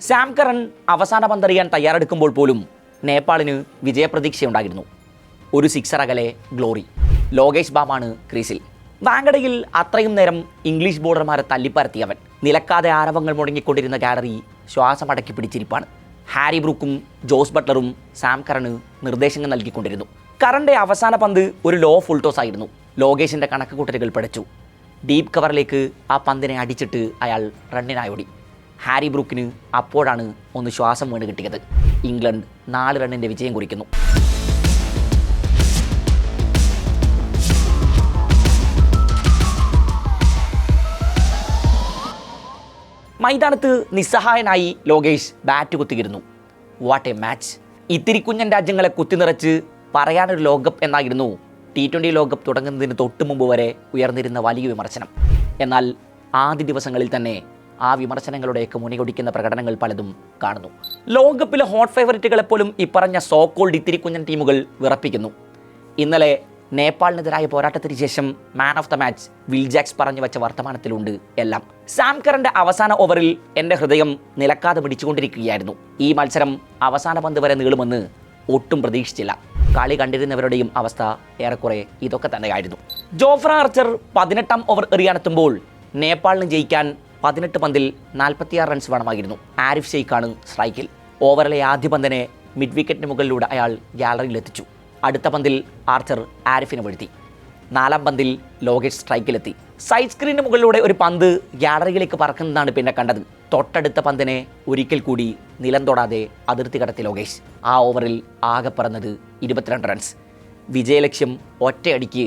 Sam Curran അവസാന പന്തറിയാൻ തയ്യാറെടുക്കുമ്പോൾ പോലും നേപ്പാളിന് വിജയപ്രതീക്ഷയുണ്ടായിരുന്നു. ഒരു സിക്സർ അകലെ ഗ്ലോറി. ലോകേഷ് ബാമാണ് ക്രീസിൽ. വാങ്കടയിൽ അത്രയും നേരം ഇംഗ്ലീഷ് ബോർഡർമാരെ തല്ലിപ്പരത്തിയവൻ. നിലക്കാതെ ആരവങ്ങൾ മുടങ്ങിക്കൊണ്ടിരുന്ന ഗാലറി ശ്വാസം അടക്കി പിടിച്ചിരിപ്പാണ്. ഹാരി ബ്രൂക്കും ജോസ് ബട്ട്ലറും സാം കറന് നിർദ്ദേശങ്ങൾ നൽകിക്കൊണ്ടിരുന്നു. കറന്റെ അവസാന പന്ത് ഒരു ലോ ഫുൾ ടോസ് ആയിരുന്നു. ലോകേഷിന്റെ കണക്ക് കൂട്ടലുകൾ ഡീപ് കവറിലേക്ക് ആ പന്തിനെ അടിച്ചിട്ട് അയാൾ റണ്ണിനായോടി ഹാരി ബ്രൂക്കിന് അപ്പോഴാണ് ഒന്ന് ശ്വാസം വീണ് കിട്ടിയത്. ഇംഗ്ലണ്ട് നാല് റണ്ണിന്റെ വിജയം കുറിക്കുന്നു. മൈതാനത്ത് നിസ്സഹായനായി ലോകേഷ് ബാറ്റ് കുത്തിയിരുന്നു. വാട്ട് എ മാച്ച് ഇത്തിരി കുഞ്ഞൻ രാജ്യങ്ങളെ കുത്തിനിറച്ച് പറയാനൊരു ലോകകപ്പ് എന്നായിരുന്നു ടി ട്വന്റി ലോകകപ്പ് തുടങ്ങുന്നതിന് തൊട്ട് മുമ്പ് വരെ ഉയർന്നിരുന്ന വലിയ വിമർശനം. എന്നാൽ ആദ്യ ദിവസങ്ങളിൽ തന്നെ ആ വിമർശനങ്ങളുടെയൊക്കെ മുനികൊടിക്കുന്ന പ്രകടനങ്ങൾ പലതും കാണുന്നു. ലോകകപ്പിലെ ഹോട്ട് ഫേവറേറ്റുകളെപ്പോലും ഇപ്പറഞ്ഞ സോ കോൾഡ് ഇത്തിരി കുഞ്ഞൻ ടീമുകൾ വിറപ്പിക്കുന്നു. ഇന്നലെ നേപ്പാളിനെതിരായ പോരാട്ടത്തിന് ശേഷം man of the match Will Jacks പറഞ്ഞു വെച്ച വർത്തമാനത്തിലുണ്ട് എല്ലാം. സാം കറിന്റെ അവസാന ഓവറിൽ എന്റെ ഹൃദയം നിലക്കാതെ പിടിച്ചുകൊണ്ടിരിക്കുകയായിരുന്നു. ഈ മത്സരം അവസാന പന്ത് വരെ നീളുമെന്ന് ഒട്ടും പ്രതീക്ഷിച്ചില്ല. കളി കണ്ടിരുന്നവരുടെയും അവസ്ഥ ഏറെക്കുറെ ഇതൊക്കെ തന്നെയായിരുന്നു. ജോഫ്ര ആർച്ചർ പതിനെട്ടാം ഓവർ എറിയാനെത്തുമ്പോൾ നേപ്പാളിന് ജയിക്കാൻ പതിനെട്ട് പന്തിൽ നാൽപ്പത്തിയാറ് റൺസ് വേണമായിരുന്നു. ആരിഫ് ഷെയ്ഖാണ് സ്ട്രൈക്കിൽ ഓവറിലെ ആദ്യ പന്തിനെ മിഡ് വിക്കറ്റിന് മുകളിലൂടെ അയാൾ ഗ്യാലറിയിലെത്തിച്ചു അടുത്ത പന്തിൽ ആർച്ചർ ആരിഫിനെ വീഴ്ത്തി. നാലാം പന്തിൽ ലോകേഷ് സ്ട്രൈക്കിലെത്തി സൈഡ് സ്ക്രീനിന് മുകളിലൂടെ ഒരു പന്ത് ഗ്യാലറിയിലേക്ക് പറക്കുന്നതാണ് പിന്നെ കണ്ടത്. തൊട്ടടുത്ത പന്തിനെ ഒരിക്കൽ കൂടി നിലം തൊടാതെ അതിർത്തി കടത്തി ലോകേഷ്. ആ ഓവറിൽ ആകെ പറന്നത് ഇരുപത്തിരണ്ട് റൺസ് വിജയലക്ഷ്യം ഒറ്റയടിക്ക്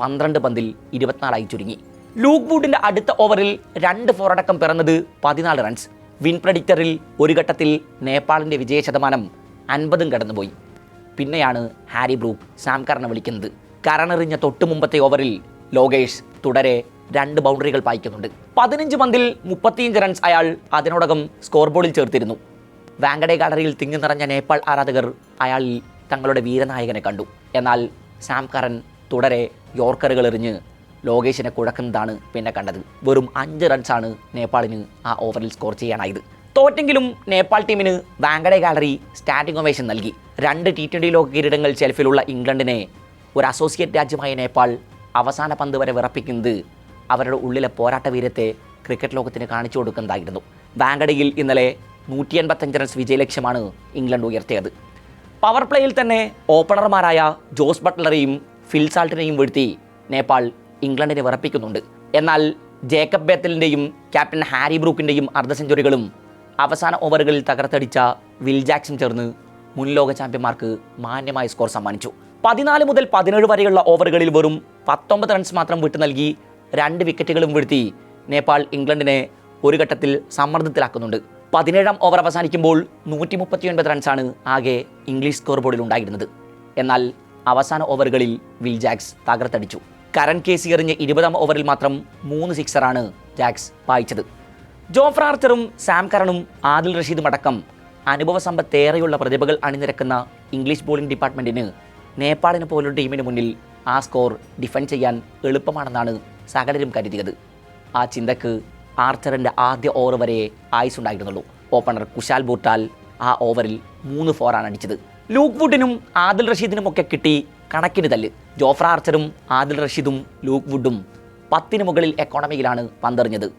പന്ത്രണ്ട് പന്തിൽ ഇരുപത്തിനാലായി ചുരുങ്ങി. ലൂക്ക് വുഡിന്റെ അടുത്ത ഓവറിൽ രണ്ട് ഫോറടക്കം പിറന്നത് പതിനാല് റൺസ്. വിൻ പ്രഡിക്ടറിൽ ഒരു ഘട്ടത്തിൽ നേപ്പാളിന്റെ വിജയ ശതമാനം അൻപതും കടന്നുപോയി. പിന്നെയാണ് ഹാരി ബ്രൂക്ക് സാം കറിനെ വിളിക്കുന്നത്. കരണെറിഞ്ഞ തൊട്ട് മുമ്പത്തെ ഓവറിൽ ലോകേഷ് തുടരെ രണ്ട് ബൗണ്ടറികൾ പായിക്കുന്നുണ്ട്. പതിനഞ്ച് പന്തിൽ മുപ്പത്തിയഞ്ച് റൺസ് അയാൾ അതിനോടകം സ്കോർ ബോർഡിൽ ചേർത്തിരുന്നു. വാങ്കഡെ ഗാലറിയിൽ തിങ്ങി നിറഞ്ഞ നേപ്പാൾ ആരാധകർ അയാളിൽ തങ്ങളുടെ വീരനായകനെ കണ്ടു. എന്നാൽ സാം കറൻ തുടരെ യോർക്കറുകൾ എറിഞ്ഞ് ലോകേഷിനെ കുഴക്കുന്നതാണ് പിന്നെ കണ്ടത്. വെറും അഞ്ച് റൺസാണ് നേപ്പാളിന് ആ ഓവറിൽ സ്കോർ ചെയ്യാനായത്. തോറ്റെങ്കിലും നേപ്പാൾ ടീമിന് വാങ്കഡെ ഗാലറി സ്റ്റാൻഡിംഗ് ഒവേഷൻ നൽകി. രണ്ട് ടി ട്വന്റി ലോക കിരീടങ്ങൾ ഷെൽഫിലുള്ള ഇംഗ്ലണ്ടിനെ ഒരു അസോസിയേറ്റ് രാജ്യമായ നേപ്പാൾ അവസാന പന്ത് വരെ വിറപ്പിക്കുന്നത് അവരുടെ ഉള്ളിലെ പോരാട്ട വീരത്തെ ക്രിക്കറ്റ് ലോകത്തിന് കാണിച്ചു കൊടുക്കുന്നതായിരുന്നു. വാങ്കഡയിൽ ഇന്നലെ നൂറ്റി എൺപത്തഞ്ച് റൺസ് വിജയലക്ഷ്യമാണ് ഇംഗ്ലണ്ട് ഉയർത്തിയത്. പവർ പ്ലേയിൽ തന്നെ ഓപ്പണർമാരായ ജോസ് ബട്ട്ലറെയും ഫിൽസാൾട്ടിനെയും വീഴ്ത്തി നേപ്പാൾ ഇംഗ്ലണ്ടിനെ വിറപ്പിക്കുന്നുണ്ട്. എന്നാൽ ജേക്കബ് ബേത്തലിന്റെയും ക്യാപ്റ്റൻ ഹാരി ബ്രൂക്കിന്റെയും അർദ്ധ സെഞ്ചുറികളും അവസാന ഓവറുകളിൽ തകർത്തടിച്ച വിൽ ജാക്സൺ ചേർന്ന് മുൻ ലോക ചാമ്പ്യന്മാർക്ക് മാന്യമായ സ്കോർ സമ്മാനിച്ചു. പതിനാല് മുതൽ പതിനേഴ് വരെയുള്ള ഓവറുകളിൽ വെറും പത്തൊമ്പത് റൺസ് മാത്രം വിട്ടു നൽകി രണ്ട് വിക്കറ്റുകളും വീഴ്ത്തി നേപ്പാൾ ഇംഗ്ലണ്ടിനെ ഒരു ഘട്ടത്തിൽ സമ്മർദ്ദത്തിലാക്കുന്നുണ്ട്. പതിനേഴാം ഓവർ അവസാനിക്കുമ്പോൾ നൂറ്റി മുപ്പത്തിയൊൻപത് റൺസാണ് ആകെ ഇംഗ്ലീഷ് സ്കോർ ബോർഡിൽ ഉണ്ടായിരുന്നത്. എന്നാൽ അവസാന ഓവറുകളിൽ വിൽ ജാക്സ് തകർത്തടിച്ചു. കരൺ കേസി എറിഞ്ഞ ഇരുപതാം ഓവറിൽ മാത്രം മൂന്ന് സിക്സറാണ് ജാക്സ് പായിച്ചത്. ജോഫ്ര ആർച്ചറും സാം കരണും ആദിൽ റഷീദും അടക്കം അനുഭവ സമ്പത്തേറെയുള്ള പ്രതിഭകൾ അണിനിരക്കുന്ന ഇംഗ്ലീഷ് ബോളിംഗ് ഡിപ്പാർട്ട്മെന്റിന് നേപ്പാളിനെ പോലൊരു ടീമിന് മുന്നിൽ ആ സ്കോർ ഡിഫെൻഡ് ചെയ്യാൻ എളുപ്പമാണെന്നാണ് സകലരും കരുതിയത്. ആ ചിന്തക്ക് ആർച്ചറിന്റെ ആദ്യ ഓവർ വരെ ആയുസുണ്ടായിരുന്നുള്ളൂ ഓപ്പണർ കുശാൽ ബൂട്ടാൽ ആ ഓവറിൽ മൂന്ന് ഫോറാണ് അടിച്ചത്. ലൂക്ക് വുഡിനും ആദിൽ റഷീദിനുമൊക്കെ കിട്ടി കണക്കിന് തല്ല്. ജോഫ്ര ആർച്ചറും ആദിൽ റഷീദും ലൂക്ക് വുഡും പത്തിന് മുകളിൽ എക്കോണമിയിലാണ് പന്തെറിഞ്ഞത്.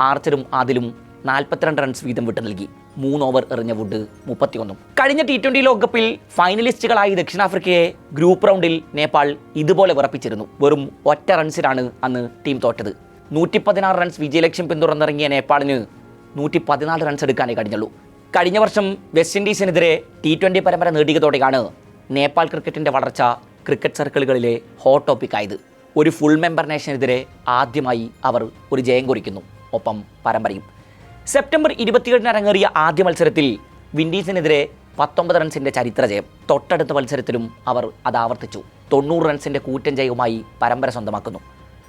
ആർച്ചറും ആദിലും നാൽപ്പത്തിരണ്ട് റൺസ് വീതം വിട്ടു നൽകി. മൂന്ന് ഓവർ എറിഞ്ഞ വുഡ് മുപ്പത്തിയൊന്നും. കഴിഞ്ഞ ടി ട്വന്റി ലോകകപ്പിൽ ഫൈനലിസ്റ്റുകളായി ദക്ഷിണാഫ്രിക്കയെ ഗ്രൂപ്പ് റൗണ്ടിൽ നേപ്പാൾ ഇതുപോലെ വിറപ്പിച്ചിരുന്നു. വെറും ഒറ്റ റൺസിനാണ് അന്ന് ടീം തോറ്റത്. നൂറ്റി പതിനാറ് റൺസ് വിജയലക്ഷ്യം പിന്തുടർന്നിറങ്ങിയ നേപ്പാളിന് നൂറ്റി പതിനാല് റൺസ് എടുക്കാനേ കഴിഞ്ഞുള്ളൂ. കഴിഞ്ഞ വർഷം വെസ്റ്റ് ഇൻഡീസിനെതിരെ ടി ട്വന്റി പരമ്പര നേടിയതോടെയാണ് നേപ്പാൾ ക്രിക്കറ്റിന്റെ വളർച്ച ക്രിക്കറ്റ് സർക്കിളുകളിലെ ഹോട്ട് ടോപ്പിക്കായത് ഒരു ഫുൾ മെമ്പർ നേഷനെതിരെ ആദ്യമായി അവർ ഒരു ജയം കുറിക്കുന്നു. ഒപ്പം പരമ്പരയും. സെപ്റ്റംബർ ഇരുപത്തിയേഴിന് അരങ്ങേറിയ ആദ്യ മത്സരത്തിൽ വിൻഡീസിനെതിരെ പത്തൊമ്പത് റൺസിന്റെ ചരിത്ര ജയം. തൊട്ടടുത്ത മത്സരത്തിലും അവർ അത് ആവർത്തിച്ചു. തൊണ്ണൂറ് റൺസിന്റെ കൂറ്റൻ ജയവുമായി പരമ്പര സ്വന്തമാക്കുന്നു.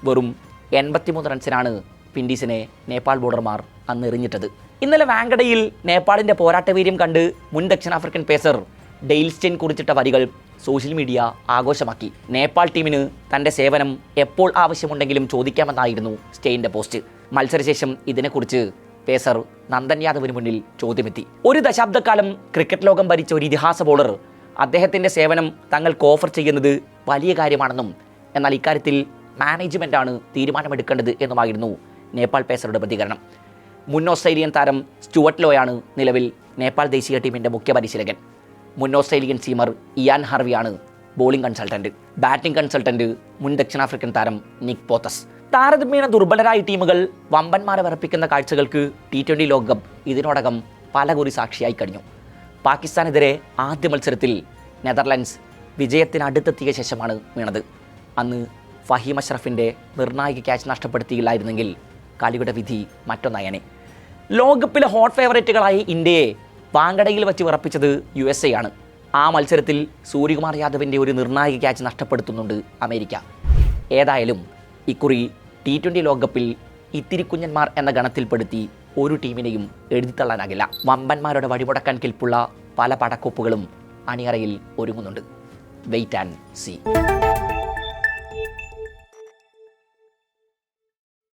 വെറും എൺപത്തിമൂന്ന് റൺസിനാണ് വിൻഡീസിനെ നേപ്പാൾ ബോർഡർമാർ അന്ന് എറിഞ്ഞിട്ടത്. ഇന്നലെ വാങ്കഡയിൽ നേപ്പാളിന്റെ പോരാട്ടവീര്യം കണ്ട് മുൻ ദക്ഷിണാഫ്രിക്കൻ പേസർ ഡെയിൽസ്റ്റെയിൻ കുറിച്ചിട്ട വരികൾ സോഷ്യൽ മീഡിയ ആഘോഷമാക്കി. നേപ്പാൾ ടീമിന് തന്റെ സേവനം എപ്പോൾ ആവശ്യമുണ്ടെങ്കിലും ചോദിക്കാമെന്നായിരുന്നു സ്റ്റെയിന്റെ പോസ്റ്റ്. മത്സരശേഷം ഇതിനെക്കുറിച്ച് പേസർ നന്ദൻ യാദവിന് മുന്നിൽ ചോദ്യമെത്തി. ഒരു ദശാബ്ദക്കാലം ക്രിക്കറ്റ് ലോകം ഭരിച്ച ഒരു ഇതിഹാസ ബോളർ അദ്ദേഹത്തിന്റെ സേവനം തങ്ങൾക്ക് ഓഫർ ചെയ്യുന്നത് വലിയ കാര്യമാണെന്നും എന്നാൽ ഇക്കാര്യത്തിൽ മാനേജ്മെന്റാണ് തീരുമാനമെടുക്കേണ്ടത് എന്നുമായിരുന്നു നേപ്പാൾ പേസറുടെ പ്രതികരണം. മുൻ ഓസ്ട്രേലിയൻ താരം സ്റ്റുവർട്ട് ലോയാണ് നിലവിൽ നേപ്പാൾ ദേശീയ ടീമിന്റെ മുഖ്യ പരിശീലകൻ. മുൻ ഓസ്ട്രേലിയൻ സീമർ ഇയാൻ ഹാർവിയാണ് ബോളിംഗ് കൺസൾട്ടന്റ് ബാറ്റിംഗ് കൺസൾട്ടന്റ് മുൻ ദക്ഷിണാഫ്രിക്കൻ താരം നിക് പോത്തസ്. താരതമ്യേന ദുർബലരായ ടീമുകൾ വമ്പന്മാരെ വിറപ്പിക്കുന്ന കാഴ്ചകൾക്ക് ടി ട്വന്റി ലോകകപ്പ് ഇതിനോടകം പലകുറി സാക്ഷിയായി കഴിഞ്ഞു. പാകിസ്ഥാനെതിരെ ആദ്യ മത്സരത്തിൽ നെതർലൻഡ്സ് വിജയത്തിനടുത്തെത്തിയ ശേഷമാണ് വീണത്. അന്ന് ഫഹീം അഷ്റഫിന്റെ നിർണായക ക്യാച്ച് നഷ്ടപ്പെടുത്തിയില്ലായിരുന്നെങ്കിൽ കളിയുടെ വിധി മറ്റൊന്നായനെ. ലോകകപ്പിലെ ഹോട്ട് ഫേവറേറ്റുകളായി ഇന്ത്യയെ വാങ്കടയിൽ വച്ച് വിറപ്പിച്ചത് യു എസ് എ ആണ്. ആ മത്സരത്തിൽ സൂര്യകുമാർ യാദവിന്റെ ഒരു നിർണായക ക്യാച്ച് നഷ്ടപ്പെടുത്തുന്നുണ്ട് അമേരിക്ക. ഏതായാലും ഇക്കുറി ടി ട്വന്റി ലോകകപ്പിൽ ഇത്തിരി കുഞ്ഞന്മാർ എന്ന ഗണത്തിൽപ്പെടുത്തി ഒരു ടീമിനെയും എഴുതിത്തള്ളാനാകില്ല. വമ്പന്മാരുടെ വഴിമുടക്കാൻ കിൽപ്പുള്ള പല പടക്കൊപ്പുകളും അണിയറയിൽ ഒരുങ്ങുന്നുണ്ട്. Wait and see.